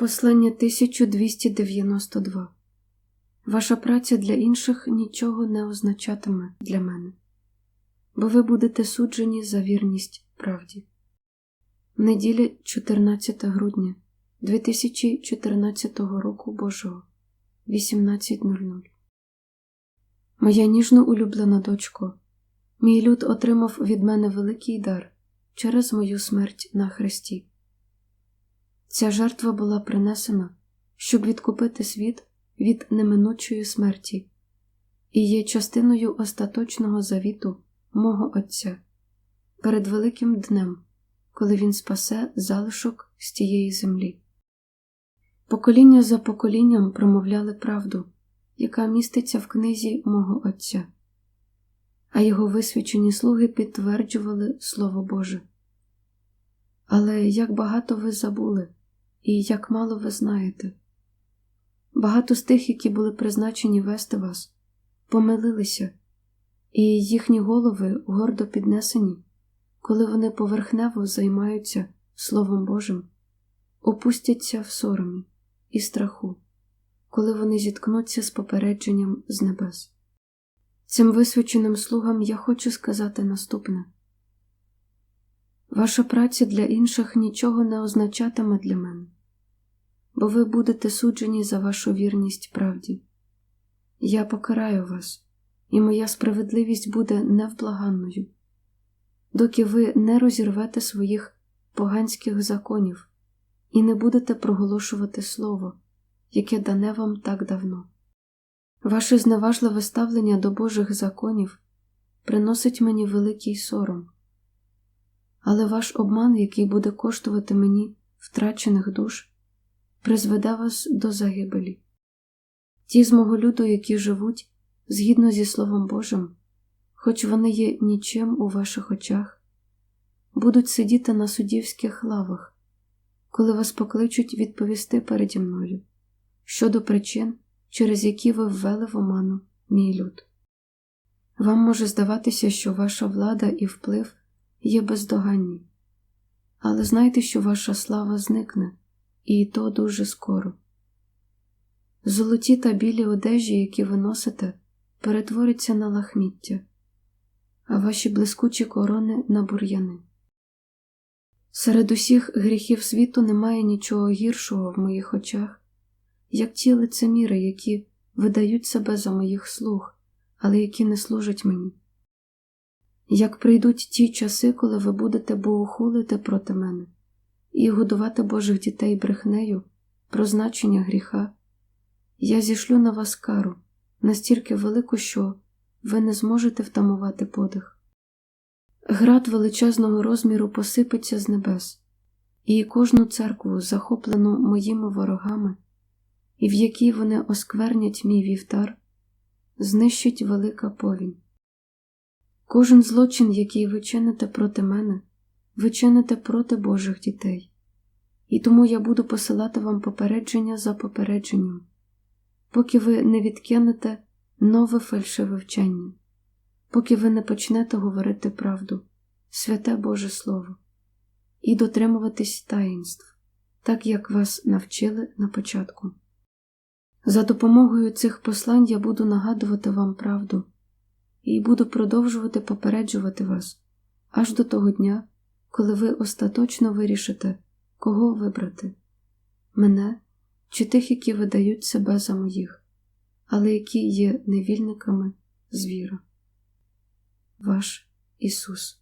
Послання 1292 Ваша праця для інших нічого не означатиме для мене, бо ви будете суджені за вірність правді. Неділя 14 грудня 2014 року Божого 18.00 Моя ніжно улюблена дочко, мій люд отримав від мене великий дар через мою смерть на хресті. Ця жертва була принесена, щоб відкупити світ від неминучої смерті, і є частиною остаточного завіту мого Отця перед великим днем, коли Він спасе залишок з тієї землі. Покоління за поколінням промовляли правду, яка міститься в книзі мого Отця, а його висвячені слуги підтверджували Слово Боже. Але як багато ви забули, і як мало ви знаєте. Багато з тих, які були призначені вести вас, помилилися, і їхні голови гордо піднесені, коли вони поверхнево займаються Словом Божим, опустяться в соромі і страху, коли вони зіткнуться з попередженням з небес. Цим висвяченим слугам я хочу сказати наступне. Ваша праця для інших нічого не означатиме для мене, бо ви будете суджені за вашу вірність правді. Я покараю вас, і моя справедливість буде невблаганною, доки ви не розірвете своїх поганських законів і не будете проголошувати слово, яке дане вам так давно. Ваше зневажливе ставлення до Божих законів приносить мені великий сором але ваш обман, який буде коштувати мені втрачених душ, призведе вас до загибелі. Ті з мого люду, які живуть згідно зі Словом Божим, хоч вони є нічим у ваших очах, будуть сидіти на суддівських лавах, коли вас покличуть відповісти переді мною щодо причин, через які ви ввели в оману мій люд. Вам може здаватися, що ваша влада і вплив є бездоганні, але знайте, що ваша слава зникне, і то дуже скоро. Золоті та білі одежі, які ви носите, перетворяться на лахміття, а ваші блискучі корони на бур'яни. Серед усіх гріхів світу немає нічого гіршого в моїх очах, як ті лицеміри, які видають себе за моїх слуг, але які не служать мені. Як прийдуть ті часи, коли ви будете богохулити проти мене і годувати Божих дітей брехнею про значення гріха, я зішлю на вас кару настільки велику, що ви не зможете втамувати подих. Град величезного розміру посипеться з небес, і кожну церкву, захоплену моїми ворогами, і в якій вони осквернять мій вівтар, знищить велика повінь. Кожен злочин, який ви чините проти мене, ви чините проти Божих дітей, і тому я буду посилати вам попередження за попередженням, поки ви не відкинете нове фальшиве вчення, поки ви не почнете говорити правду, святе Боже Слово, і дотримуватись таїнств, так як вас навчили на початку. За допомогою цих послань я буду нагадувати вам правду і буду продовжувати попереджувати вас аж до того дня, коли ви остаточно вирішите, кого вибрати мене чи тих, які видають себе за моїх, але які є невільниками звіра. Ваш Ісус.